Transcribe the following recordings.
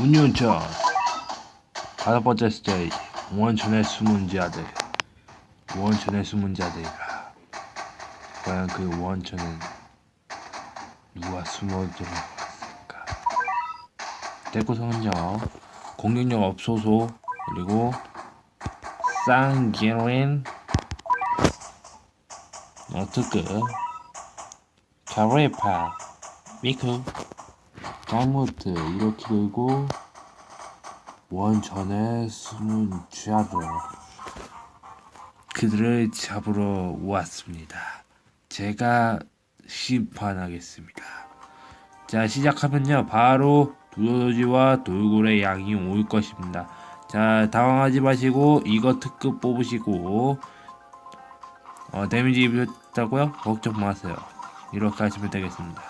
운윤천 다섯 번째 스테이지 원천의 숨은 자들 원천의 숨은 자들이라. 과연 그 원천은 누가 숨어 들어갔을까? 데코 성적 공격력 없소소 그리고 쌍기린 어트크 카레파 미크 잘못트 이렇게 들고 원전에 숨은 죄들 그들을 잡으러 왔습니다. 제가 심판하겠습니다. 자 시작하면요 바로 두더지와 돌고래 양이 올 것입니다. 자 당황하지 마시고 이거 특급 뽑으시고 어, 데미지 입었다고요? 걱정 마세요. 이렇게 하시면 되겠습니다.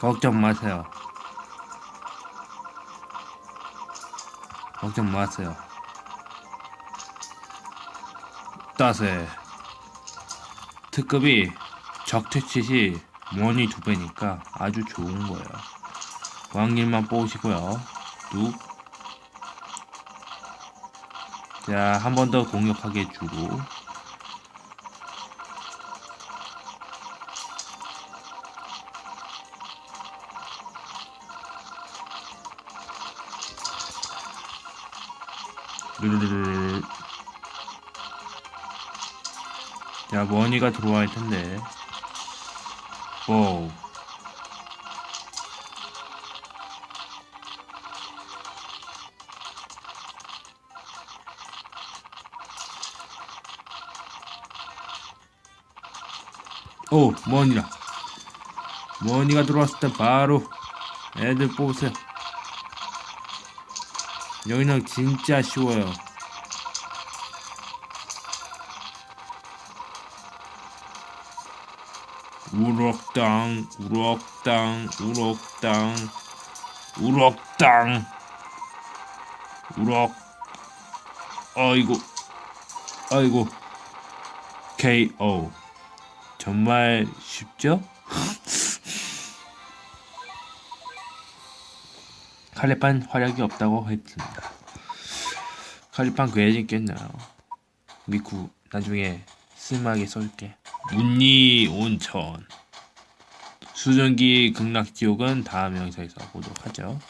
걱정 마세요. 걱정 마세요. 따세 특급이 적퇴치시 원이 두 배니까 아주 좋은 거예요. 왕길만 뽑으시고요. 뚝. 자, 한 번 더 공격하게 주고. 자, 머니가 들어와야 할 텐데. 오. 오, 머니라. 머니가 들어왔을 때 바로 애들 뽑으세요. 여기는 진짜 쉬워요. 우럭땅, 우럭땅, 우럭땅, 우럭땅, 우럭. 아이고, 아이고, KO. 정말 쉽죠? 칼레판 활약이 없다고 했습니다. 칼레판 그래야지 깼나요? 미쿠 나중에 쓸만하게 써줄게. 문니 온천 수전기 극락지옥은 다음 영상에서 보도록 하죠.